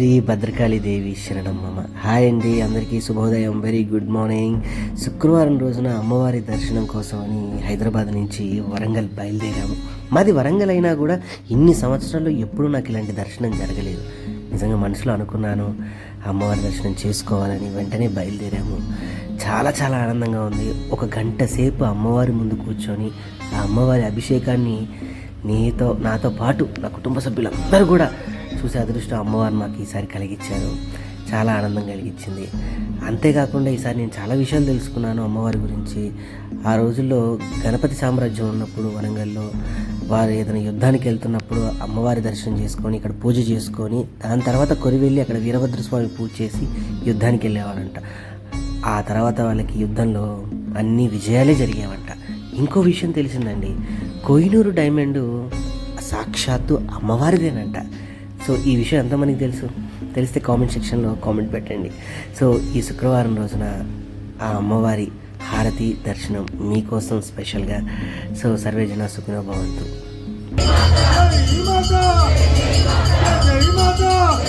శ్రీ భద్రకాళీదేవి శరణం మమ. హాయ్ అండి అందరికీ శుభోదయం. వెరీ గుడ్ మార్నింగ్ శుక్రవారం రోజున అమ్మవారి దర్శనం కోసమని హైదరాబాద్ నుంచి వరంగల్ బయలుదేరాము. మాది వరంగల్ అయినా కూడా ఇన్ని సంవత్సరాల్లో ఎప్పుడూ నాకు ఇలాంటి దర్శనం జరగలేదు. నిజంగా మనసులో అనుకున్నాను అమ్మవారి దర్శనం చేసుకోవాలని వెంటనే బయలుదేరాము. చాలా చాలా ఆనందంగా ఉంది. ఒక గంట సేపు అమ్మవారి ముందు కూర్చొని ఆ అమ్మవారి అభిషేకాన్ని నీతో నాతో పాటు నా కుటుంబ సభ్యులందరూ కూడా చూసే అదృష్టం అమ్మవారు మాకు ఈసారి కలిగించారు చాలా ఆనందం కలిగించింది అంతేకాకుండా ఈసారి నేను చాలా విషయాలు తెలుసుకున్నాను అమ్మవారి గురించి. ఆ రోజుల్లో గణపతి సామ్రాజ్యం ఉన్నప్పుడు వరంగల్లో వారు ఏదైనా యుద్ధానికి వెళ్తున్నప్పుడు అమ్మవారి దర్శనం చేసుకొని ఇక్కడ పూజ చేసుకొని దాని తర్వాత కొరి వెళ్ళి అక్కడ వీరభద్రస్వామి పూజ చేసి యుద్ధానికి వెళ్ళేవారంట. ఆ తర్వాత వాళ్ళకి యుద్ధంలో అన్ని విజయాలే జరిగేవంట. ఇంకో విషయం తెలిసిందండి. కోహినూరు డైమండ్ సాక్షాత్తు అమ్మవారిదేనంట. సో ఈ విషయం ఎంతమందికి తెలుసు? తెలిస్తే కామెంట్ సెక్షన్లో కామెంట్ పెట్టండి. సో ఈ శుక్రవారం రోజున ఆ అమ్మవారి హారతి దర్శనం మీకోసం స్పెషల్గా. సో సర్వేజన సుఖినో భవంతు. జై మాతా! జై